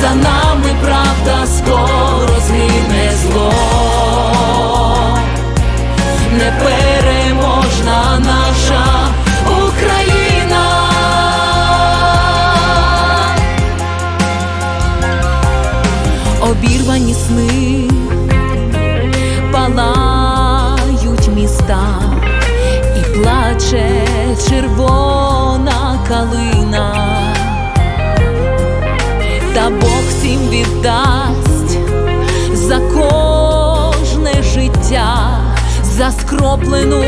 за нами правда скоро згине зло, непереможна наша Україна. Обірвані сни палають міста і плаче червона калина, за скроплену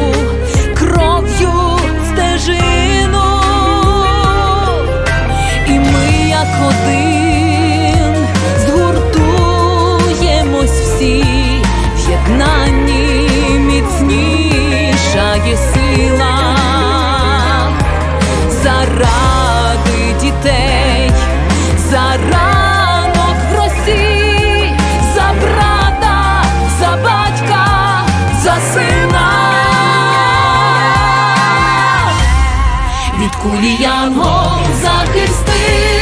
від кулі янгол захистив.